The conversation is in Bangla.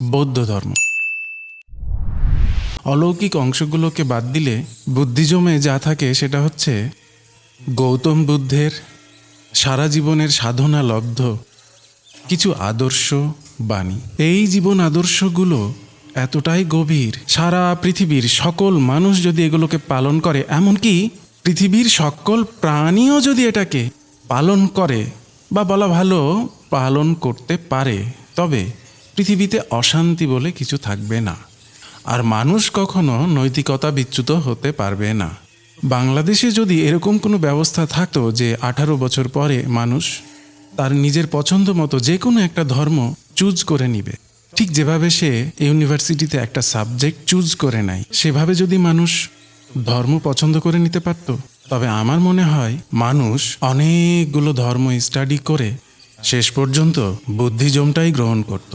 বৌদ্ধ ধর্ম। অলৌকিক অংশগুলোকে বাদ দিলে বুদ্ধিজমে যা থাকে সেটা হচ্ছে গৌতম বুদ্ধের সারা জীবনের সাধনা লব্ধ, কিছু আদর্শ বাণী। এই জীবন আদর্শগুলো এতটাই গভীর, সারা পৃথিবীর সকল মানুষ যদি এগুলোকে পালন করে, এমনকি পৃথিবীর সকল প্রাণীও যদি এটাকে পালন করে বা বলা ভালো, পালন করতে পারে, তবে পৃথিবীতে অশান্তি বলে কিছু থাকবে না। আর মানুষ কখনো নৈতিকতা বিচ্যুত হতে পারবে না। বাংলাদেশে যদি এরকম কোনো ব্যবস্থা থাকতো যে আঠারো বছর পরে মানুষ তার নিজের পছন্দ মতো যে কোনো একটা ধর্ম চুজ করে নিবে। ঠিক যেভাবে সে ইউনিভার্সিটিতে একটা সাবজেক্ট চুজ করে নেয়, সেভাবে যদি মানুষ ধর্ম পছন্দ করে নিতে পারত, তবে আমার মনে হয় মানুষ অনেকগুলো ধর্ম স্টাডি করে শেষ পর্যন্ত বুদ্ধিজমটাই গ্রহণ করত।